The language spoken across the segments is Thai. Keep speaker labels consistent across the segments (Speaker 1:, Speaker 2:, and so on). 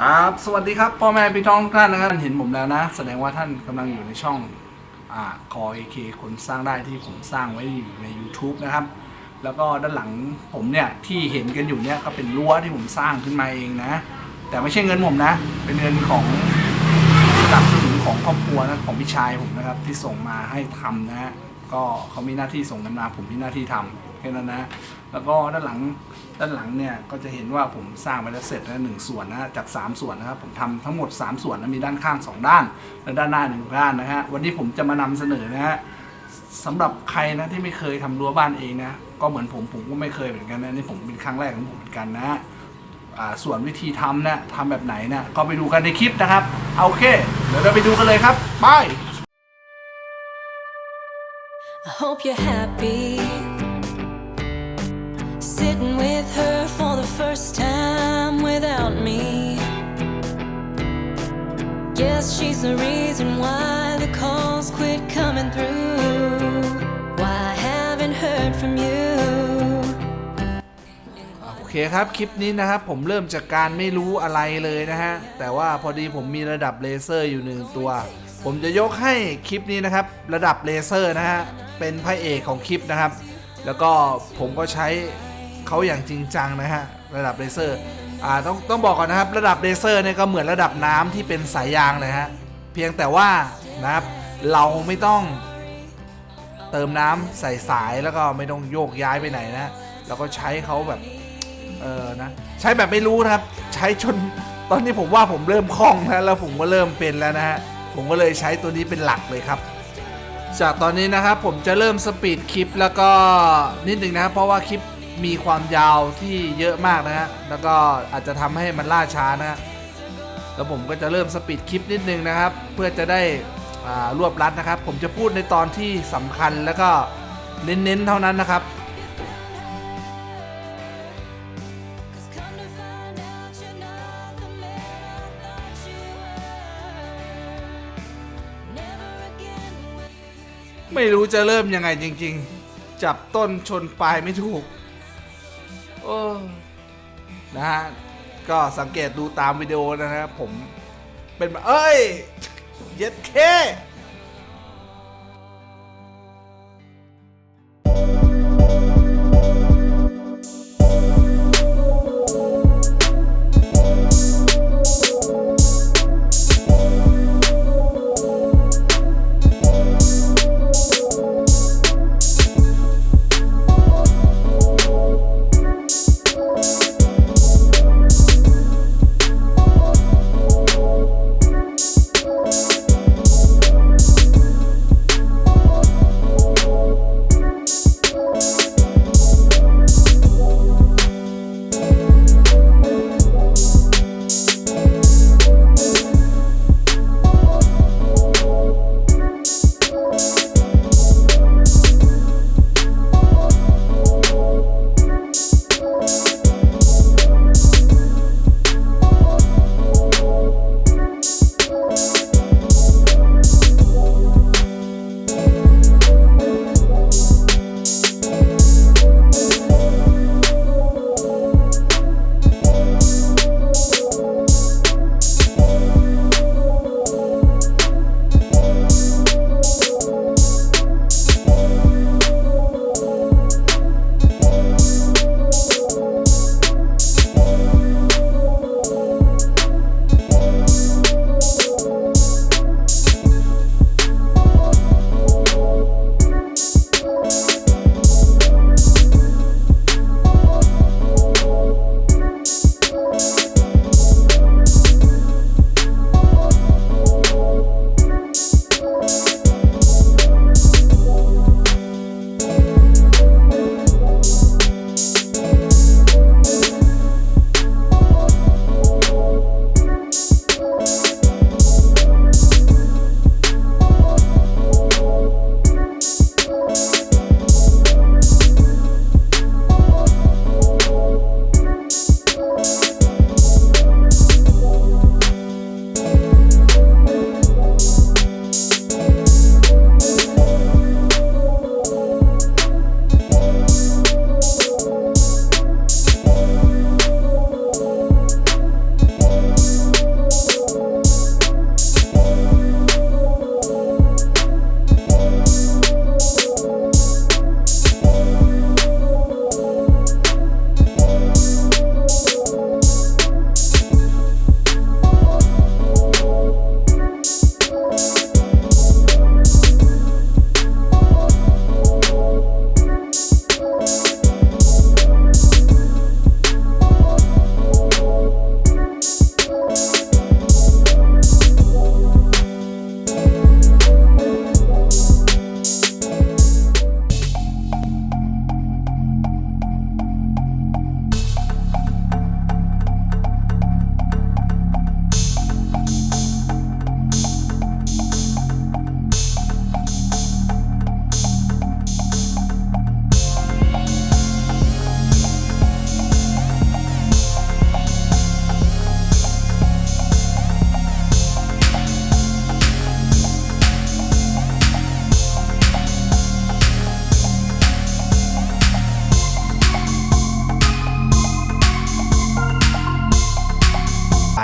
Speaker 1: ครับสวัสดีครับพ่อแม่พี่น้องทุกท่านนะครับเห็นผมแล้วนะ แสดงว่าท่านกำลังอยู่ในช่องอ่าคอเอเคคนสร้างได้ที่ผมสร้างไว้อยู่ใน YouTube นะครับ แล้วก็ด้านหลังผมเนี่ยที่เห็นกันอยู่เนี่ยก็เป็นรั้วที่ผมสร้างขึ้นมาเองนะ แต่ไม่ใช่เงินผมนะ เป็นเงินของสนับสนุนของครอบครัวนะของพี่ชายผมนะครับที่ส่งมาให้ทำนะฮะก็เขามีหน้าที่ส่งเงินมาผมมีหน้าที่ทำแค่นั้นนะ แล้วก็ด้านหลังด้านหลังเนี่ยก็จะเห็นว่าผมสร้างไปแล้วเสร็จแล้วหนึ่งส่วนนะจาก 3 ส่วนนะครับผมทำทั้งหมด 3 ส่วนนะมีด้านข้าง 2 ด้าน และด้านหน้าหนึ่งด้านนะฮะวันนี้ผมจะมานำเสนอนะฮะสำหรับใครนะที่ไม่เคยทำรั้วบ้านเองนะก็เหมือนผมผมก็ไม่เคยเหมือนกันนะนี่ผมเป็นครั้งแรกของผมเหมือนกันนะฮะส่วนวิธีทำนะทำแบบไหนนะก็ไปดูกันในคลิปนะครับเอาโอเค เดี๋ยวเราไปดูกันเลยครับไป
Speaker 2: I hope you're happy. With her for the first time without me. Guess she's the reason why the calls quit coming through. Why I haven't heard from you.
Speaker 1: โอเคครับคลิปนี้นะครับผมเริ่มจากการไม่รู้อะไรเลยนะฮะ แต่ว่าพอดีผมมีระดับเลเซอร์อยู่หนึ่งตัว ผมจะยกให้คลิปนี้นะครับ ระดับเลเซอร์นะฮะ เป็นพระเอกของคลิปนะครับ แล้วก็ผมก็ใช้ เขาอย่างจริงจังนะฮะระดับเลเซอร์อ่าต้องต้องบอกก่อนนะครับระดับเลเซอร์เนี่ยก็เหมือนระดับน้ำที่เป็นสายยางเลยฮะเพียงแต่ว่านะครับเราไม่ต้องเติมน้ำใส่สายแล้วก็ไม่ต้องโยกย้ายไปไหนนะเราก็ใช้เขาแบบเออนะใช้แบบไม่รู้นะครับใช้จนตอนนี้ผมว่าผมเริ่มคล่องนะแล้วผมก็เริ่มเป็นแล้วนะฮะผมก็เลยใช้ตัวนี้เป็นหลักเลยครับ จากตอนนี้นะครับผมจะเริ่มสปีดคลิปแล้วก็นิดหนึ่งนะเพราะว่าคลิป มีความยาวที่เยอะมากนะฮะ แล้วก็อาจจะทำให้มันล่าช้านะฮะ แล้วผมก็จะเริ่มสปีดคลิปนิดนึงนะครับ เพื่อจะได้รวบรัดนะครับ ผมจะพูดในตอนที่สำคัญแล้วก็เน้นๆเท่านั้นนะครับไม่รู้จะเริ่มยังไงจริง ๆ จับต้นชนปลายไม่ถูก โอ้นะฮะก็สังเกตดูตามวิดีโอนะครับผมเป็นแบบเอ้ย เย็ดเค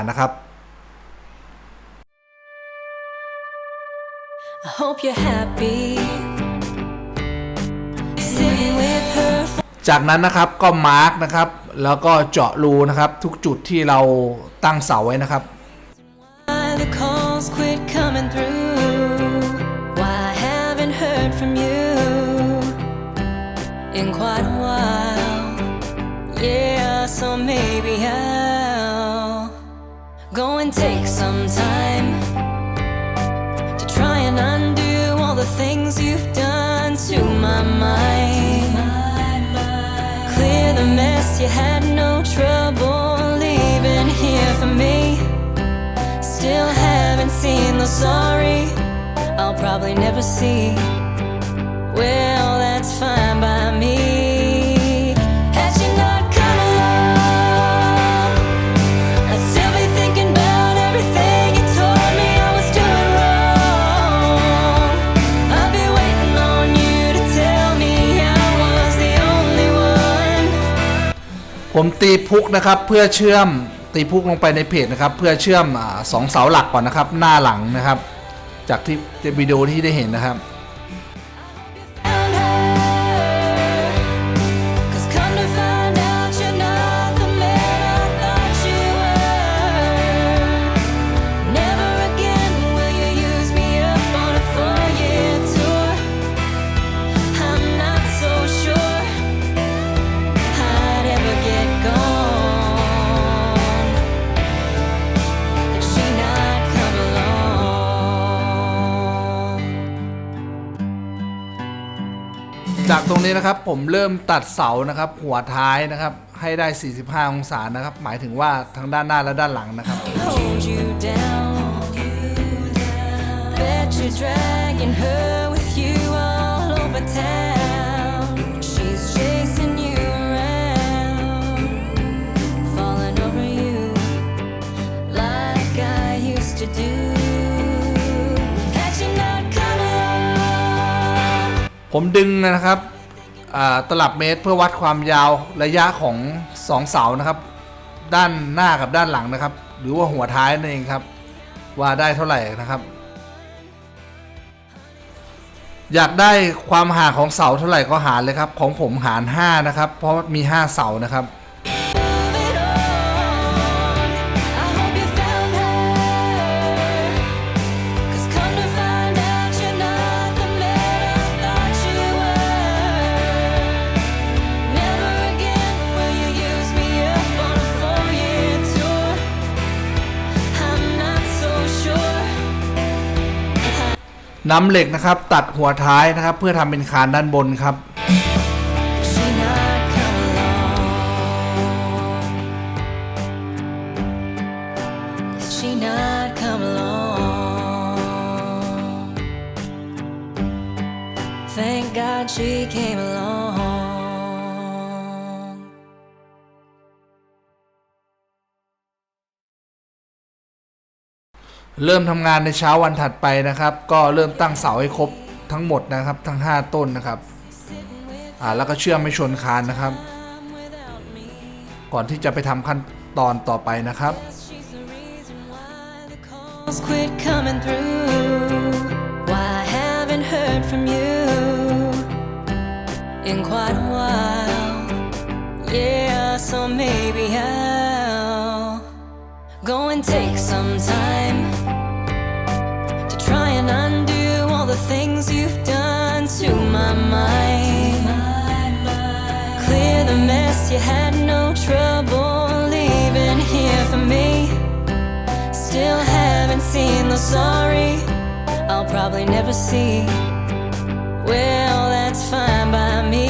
Speaker 1: นนะครับ
Speaker 2: I hope you're happy. Sitting with her for
Speaker 1: จากนั้นนะครับก็มาร์กนะครับ แล้วก็เจาะรูนะครับ ทุกจุดที่เราตั้งเสาไว้นะครับ
Speaker 2: why the calls quit coming go and take some time to try and undo all the things you've done to my mind. Clear the mess, you had no trouble leaving here for me. Still haven't seen the sorry I'll probably never see. Well, that's fine by
Speaker 1: ผมตีพุกนะครับเพื่อเชื่อมตีพุกลงไปในเพจนะครับ เพื่อเชื่อมอสองเสาหลักก่อนนะครับ หน้าหลังนะครับ จากที่วิดีโอที่ได้เห็นนะครับ จากตรงนี้นะครับผมเริ่มตัดเสานะครับ หัวท้ายนะครับ ให้ได้ 45 องศานะครับ หมายถึงว่าทั้งด้านหน้าและด้านหลังนะครับ
Speaker 2: dragging her with you all over town.
Speaker 1: ผมดึงนะครับตลับเมตรเพื่อวัดความยาวระยะของสองเสานะครับ ด้านหน้ากับด้านหลังนะครับ หรือว่าหัวท้ายนั่นเองครับ ว่าได้เท่าไหร่นะครับ อยากได้ความห่างของเสาเท่าไหร่ก็หารเลยครับ ของผมหาร 5 นะครับ เพราะมี 5 เสานะครับ นำเหล็กนะครับ ตัดหัวท้ายนะครับ เพื่อทำเป็นคานด้านบนครับ
Speaker 2: she came along.
Speaker 1: เริ่มทำงานในเช้าวันถัดไปนะครับ ก็เริ่มตั้งเสาให้ครบทั้งหมดนะครับ ทั้ง 5 ต้นนะครับอ่าแล้วก็เชื่อมให้ชนคานนะครับ ก่อนที่จะไปทำขั้นตอนต่อไปนะครับ
Speaker 2: quit take some time. You had no trouble leaving here for me. Still haven't seen the sorry I'll probably never see. Well, that's fine by me.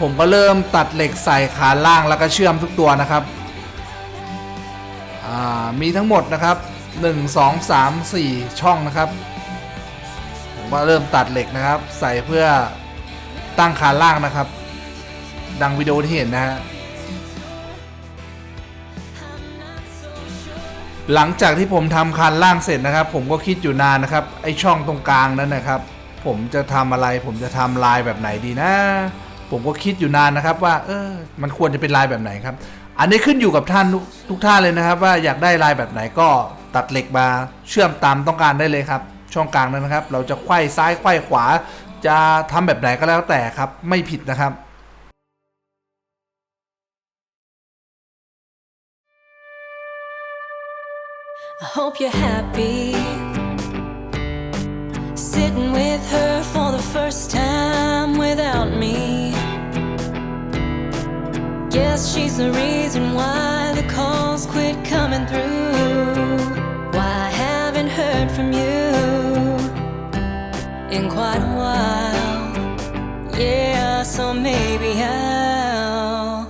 Speaker 1: ผมก็เริ่มตัดเหล็กใส่ขาล่างแล้วก็เชื่อมทุกตัวนะครับ มีทั้งหมดนะครับ 1 2 3 4 ช่องนะครับ ผมก็เริ่มตัดเหล็กนะครับ ใส่เพื่อตั้งขาล่างนะครับ ดังวิดีโอที่เห็นนะฮะหลังจากที่ผมทำคานล่างเสร็จนะครับ ผมก็คิดอยู่นานนะครับ ไอช่องตรงกลางนั้นนะครับ ผมจะทำอะไร ผมจะทำลายแบบไหนดีนะ ผมก็คิดอยู่นานนะครับว่าเออมันควรจะเป็นลายแบบไหนครับ อันนี้ขึ้นอยู่กับท่านทุกท่านเลยนะครับ ว่าอยากได้ลายแบบไหนก็ตัดเหล็กมาเชื่อมตามต้องการได้เลยครับ ช่องกลางนั้นนะครับ เราจะไขว้ซ้ายไขว้ขวา จะทำแบบไหนก็แล้วแต่ครับ ไม่ผิดนะครับ
Speaker 2: Guess she's the reason why the calls quit coming through. Why I haven't heard from you in quite a while. Yeah, so maybe I'll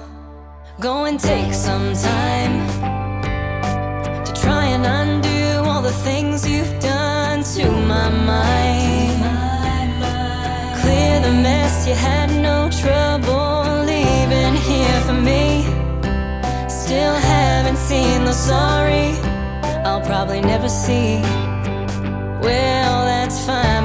Speaker 2: go and take some time to try and undo all the things you've done to my mind. Clear the mess, you had sorry, I'll probably never see. Well, that's fine